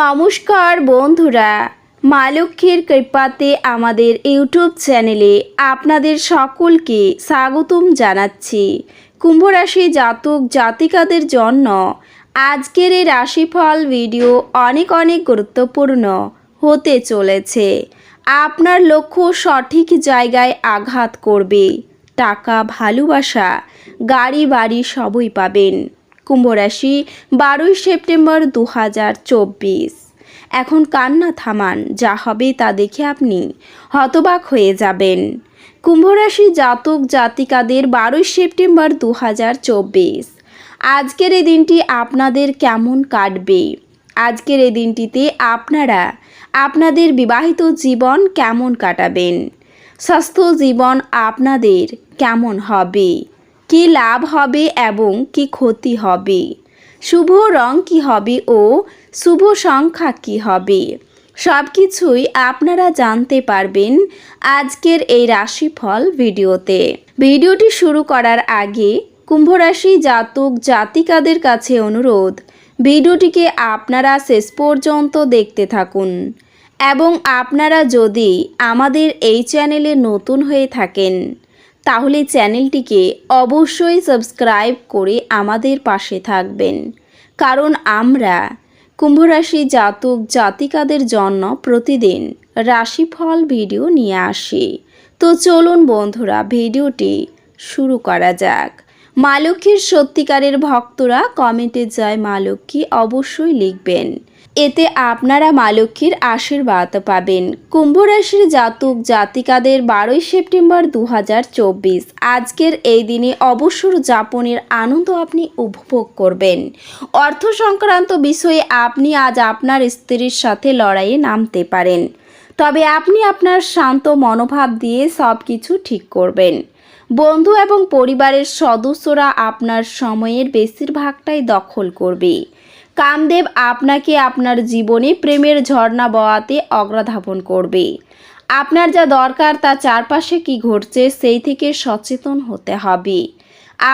নমস্কার বন্ধুরা, মা লক্ষ্মীর কৃপাতে আমাদের ইউটিউব চ্যানেলে আপনাদের সকলকে স্বাগতম জানাচ্ছি। কুম্ভরাশি জাতক জাতিকাদের জন্য আজকের এই রাশিফল ভিডিও অনেক অনেক গুরুত্বপূর্ণ হতে চলেছে। আপনার লক্ষ্য সঠিক জায়গায় আঘাত করবে। টাকা ভালোবাসা, গাড়ি বাড়ি সবই পাবেন। কুম্ভ রাশি বারোই সেপ্টেম্বর দু হাজার চব্বিশ। এখন কান্না থামান, যা হবে তা দেখে আপনি হতবাক হয়ে যাবেন। কুম্ভরাশি জাতক জাতিকাদের বারোই সেপ্টেম্বর দু হাজার চব্বিশ। আজকের এই দিনটি আপনাদের কেমন কাটবে? আজকের এই দিনটিতে আপনারা আপনাদের বিবাহিত জীবন কেমন কাটাবেন? স্বাস্থ্য জীবন আপনাদের কেমন হবে? কি লাভ হবে এবং কি ক্ষতি হবে? শুভ রং কি হবে ও শুভ সংখ্যা কি হবে? সব কিছুই আপনারা জানতে পারবেন আজকের এই রাশিফল ভিডিওতে। ভিডিওটি শুরু করার আগে কুম্ভরাশি জাতক জাতিকাদের কাছে অনুরোধ, ভিডিওটিকে আপনারা শেষ পর্যন্ত দেখতে থাকুন এবং আপনারা যদি আমাদের এই চ্যানেলে নতুন হয়ে থাকেন তাহলে চ্যানেলটিকে অবশ্যই সাবস্ক্রাইব করে আমাদের পাশে থাকবেন। কারণ আমরা কুম্ভরাশি জাতক জাতিকাদের জন্য প্রতিদিন রাশিফল ভিডিও নিয়ে আসি। তো চলুন বন্ধুরা, ভিডিওটি শুরু করা যাক। মা লক্ষ্মীর সত্যিকারের ভক্তরা কমেন্টে যায় মা লক্ষ্মী অবশ্যই লিখবেন। এতে আপনারা মা লক্ষ্মীর আশীর্বাদ পাবেন। কুম্ভ রাশির জাতক, জাতিকাদের বারোই সেপ্টেম্বর দু হাজার চব্বিশ। আজকের এই দিনে অবসর যাপনের আনন্দ আপনি উপভোগ করবেন। অর্থ সংক্রান্ত বিষয়ে আপনি আজ আপনার স্ত্রীর সাথে লড়াইয়ে নামতে পারেন। তবে আপনি আপনার শান্ত মনোভাব দিয়ে সব কিছু ঠিক করবেন। বন্ধু এবং পরিবারের সদস্যরা আপনার সময়ের বেশিরভাগটাই দখল করবে। কামদেব আপনাকে আপনার জীবনে প্রেমের ঝর্ণা বওয়াতে অগ্রধাপন করবে। আপনার যা দরকার তা চারপাশে কি ঘটছে সেই থেকে সচেতন হতে হবে।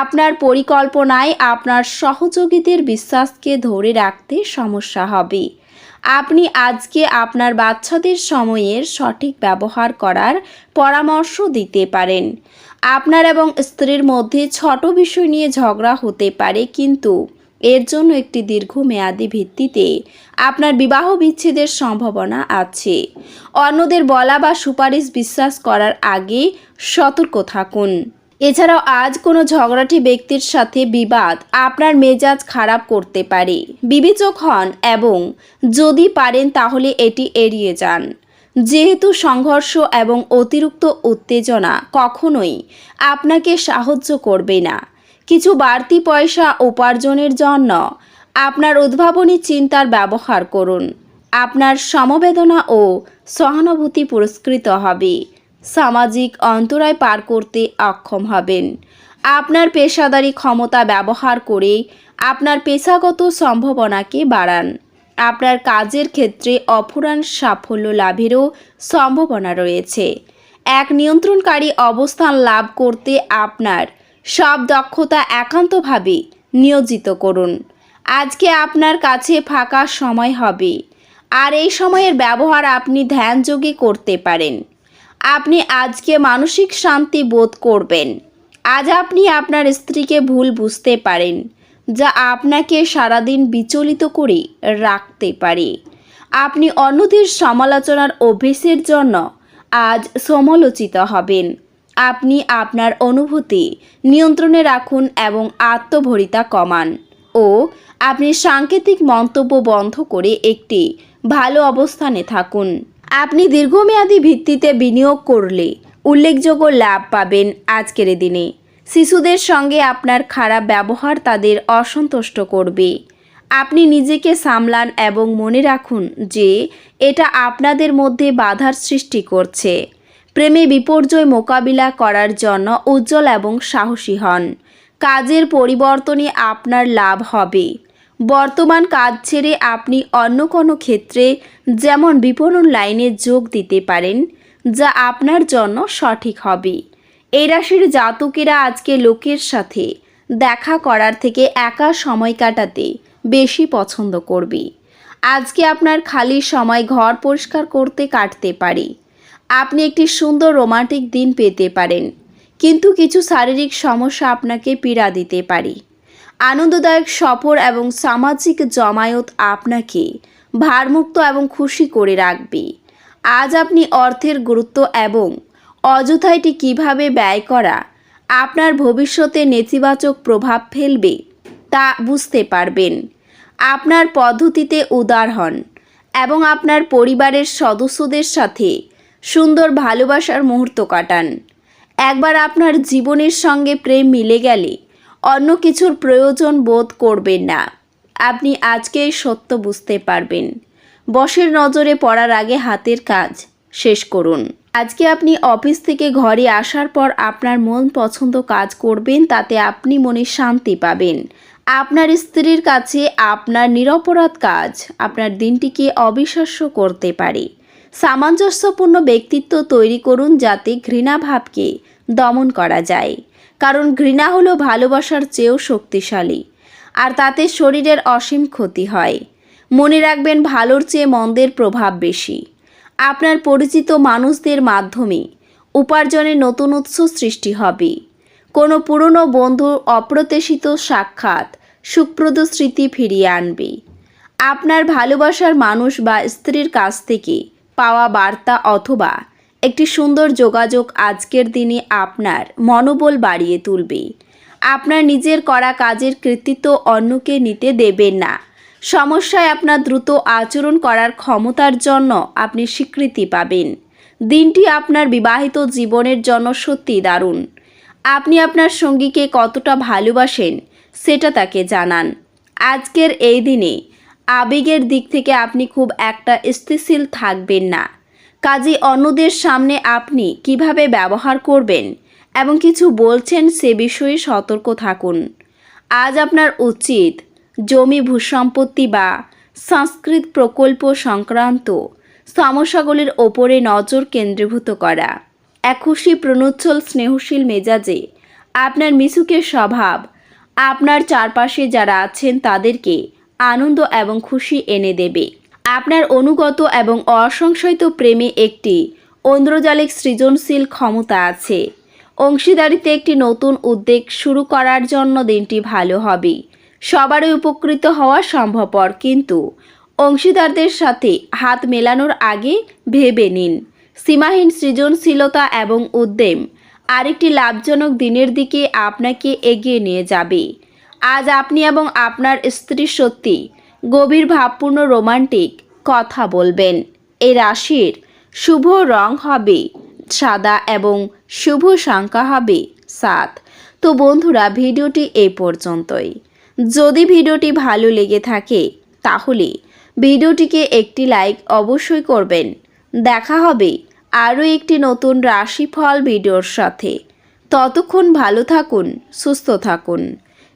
আপনার পরিকল্পনায় আপনার সহযোগীদের বিশ্বাসকে ধরে রাখতে সমস্যা হবে। আপনি আজকে আপনার বাচ্চাদের সময়ের সঠিক ব্যবহার করার পরামর্শ দিতে পারেন। আপনার এবং স্ত্রীর মধ্যে ছোট বিষয় নিয়ে ঝগড়া হতে পারে, কিন্তু এর জন্য একটি দীর্ঘমেয়াদী ভিত্তিতে আপনার বিবাহ বিচ্ছেদের সম্ভাবনা আছে। অন্যদের বলা বা সুপারিশ বিশ্বাস করার আগে সতর্ক থাকুন। এছাড়াও আজ কোনো ঝগড়াটি ব্যক্তির সাথে বিবাদ আপনার মেজাজ খারাপ করতে পারে। বিবেচক হন এবং যদি পারেন তাহলে এটি এড়িয়ে যান। যেহেতু সংঘর্ষ এবং অতিরিক্ত উত্তেজনা কখনোই আপনাকে সাহায্য করবে না। কিছু বাড়তি পয়সা উপার্জনের জন্য আপনার উদ্ভাবনী চিন্তার ব্যবহার করুন। আপনার সমবেদনা ও সহানুভূতি পুরস্কৃত হবে। সামাজিক অন্তরায় পার করতে অক্ষম হবেন। আপনার পেশাদারি ক্ষমতা ব্যবহার করে আপনার পেশাগত সম্ভাবনাকে বাড়ান। আপনার কাজের ক্ষেত্রে অফুরান সাফল্য লাভেরও সম্ভাবনা রয়েছে। এক নিয়ন্ত্রণকারী অবস্থান লাভ করতে আপনার সব দক্ষতা একান্তভাবে নিয়োজিত করুন। আজকে আপনার কাছে ফাঁকা সময় হবে। আর এই সময়ের ব্যবহার আপনি ধ্যানযোগে করতে পারেন। আপনি আজকে মানসিক শান্তি বোধ করবেন। আজ আপনি আপনার স্ত্রীকে ভুল বুঝতে পারেন, যা আপনাকে সারাদিন বিচলিত করে রাখতে পারে। আপনি অন্যদের সমালোচনার অভ্যেসের জন্য আজ সমালোচিত হবেন। আপনি আপনার অনুভূতি নিয়ন্ত্রণে রাখুন এবং আত্মভরিতা কমান। ও, আপনি সাংকেতিক মন্তব্য বন্ধ করে একটি ভালো অবস্থানে থাকুন। আপনি দীর্ঘমেয়াদী ভিত্তিতে বিনিয়োগ করলে উল্লেখযোগ্য লাভ পাবেন আজকের দিনে। শিশুদের সঙ্গে আপনার খারাপ ব্যবহার তাদের অসন্তুষ্ট করবে। আপনি নিজেকে সামলান এবং মনে রাখুন যে এটা আপনাদের মধ্যে বাধার সৃষ্টি করছে। প্রেমে বিপর্যয় মোকাবিলা করার জন্য উজ্জ্বল এবং সাহসী হন। কাজের পরিবর্তনে আপনার লাভ হবে। বর্তমান কাজ ছেড়ে আপনি অন্য কোনো ক্ষেত্রে যেমন বিপণন লাইনে যোগ দিতে পারেন, যা আপনার জন্য সঠিক হবে। এই রাশির জাতকেরা আজকে লোকের সাথে দেখা করার থেকে একা সময় কাটাতে বেশি পছন্দ করবে। আজকে আপনার খালি সময় ঘর পরিষ্কার করতে কাটতে পারে। আপনি একটি সুন্দর রোমান্টিক দিন পেতে পারেন। কিন্তু কিছু শারীরিক সমস্যা আপনাকে পীড়া দিতে পারে। আনন্দদায়ক সফর এবং সামাজিক জমায়েত আপনাকে ভারমুক্ত এবং খুশি করে রাখবে। আজ আপনি অর্থের গুরুত্ব এবং অযথা এটি কীভাবে ব্যয় করা, আপনার ভবিষ্যতে নেতিবাচক প্রভাব ফেলবে তা বুঝতে পারবেন। আপনার পদ্ধতিতে উদার হন এবং আপনার পরিবারের সদস্যদের সাথে সুন্দর ভালোবাসার মুহূর্ত কাটান। একবার আপনার জীবনের সঙ্গে প্রেম মিলে গেলে অন্য কিছুর প্রয়োজন বোধ করবেন না। আপনি আজকে সত্য বুঝতে পারবেন। বসের নজরে পড়ার আগে হাতের কাজ শেষ করুন। আজকে আপনি অফিস থেকে ঘরে আসার পর আপনার মন পছন্দ কাজ করবেন, তাতে আপনি মনে শান্তি পাবেন। আপনার স্ত্রীর কাছে আপনার নিরপরাধ কাজ আপনার দিনটিকে অবিশ্বাস্য করতে পারে। সামঞ্জস্যপূর্ণ ব্যক্তিত্ব তৈরি করুন যাতে ঘৃণাভাবকে দমন করা যায়। কারণ ঘৃণা হলো ভালোবাসার চেয়েও শক্তিশালী। আর তাতে শরীরের অসীম ক্ষতি হয়। মনে রাখবেন ভালোর চেয়ে মন্দের প্রভাব বেশি। আপনার পরিচিত মানুষদের মাধ্যমে উপার্জনের নতুন উৎস সৃষ্টি হবে। কোনো পুরনো বন্ধুর অপ্রত্যাশিত সাক্ষাৎ সুপ্রদ স্মৃতি ফিরিয়ে আনবে। আপনার ভালোবাসার মানুষ বা স্ত্রীর কাছ থেকে পাওয়া বার্তা অথবা একটি সুন্দর যোগাযোগ আজকের দিনে আপনার মনোবল বাড়িয়ে তুলবে। আপনার নিজের করা কাজের কৃতিত্ব অন্যকে নিতে দেবেন না। সমস্যায় আপনার দ্রুত আচরণ করার ক্ষমতার জন্য আপনি স্বীকৃতি পাবেন। দিনটি আপনার বিবাহিত জীবনের জন্য সত্যি দারুণ। আপনি আপনার সঙ্গীকে কতটা ভালোবাসেন সেটা তাকে জানান। আজকের এই দিনে আবেগের দিক থেকে আপনি খুব একটা স্থিতিশীল থাকবেন না। কাজে অন্যদের সামনে আপনি কীভাবে ব্যবহার করবেন এবং কিছু বলছেন সে বিষয়ে সতর্ক থাকুন। আজ আপনার উচিত জমি ভূসম্পত্তি বা সংস্কৃত প্রকল্প সংক্রান্ত সমস্যাগুলির ওপরে নজর কেন্দ্রীভূত করা। এক খুশি প্রণোচ্ছল স্নেহশীল মেজাজে আপনার মিশুকের স্বভাব, আপনার চারপাশে যারা আছেন তাদেরকে আনন্দ এবং খুশি এনে দেবে। আপনার অনুগত এবং অসংশয়িত প্রেমে একটি ঐন্দ্রজালিক সৃজনশীল ক্ষমতা আছে। অংশীদারিতে একটি নতুন উদ্যোগ শুরু করার জন্য দিনটি ভালো হবে। সবারই উপকৃত হওয়া সম্ভবপর, কিন্তু অংশীদারদের সাথে হাত মেলানোর আগে ভেবে নিন। সীমাহীন সৃজনশীলতা এবং উদ্যম আরেকটি লাভজনক দিনের দিকে আপনাকে এগিয়ে নিয়ে যাবে। আজ আপনি এবং আপনার স্ত্রী সত্যি গভীর ভাবপূর্ণ রোমান্টিক কথা বলবেন। এই রাশির শুভ রং হবে সাদা এবং শুভ সংখ্যা হবে সাত। তো বন্ধুরা, ভিডিওটি এই পর্যন্তই। যদি ভিডিওটি ভালো লেগে থাকে, তাহলে ভিডিওটিকে একটি লাইক অবশ্যই করবেন। দেখা হবে আরও একটি নতুন রাশিফল ভিডিওর সাথে। ততক্ষণ ভালো থাকুন, সুস্থ থাকুন।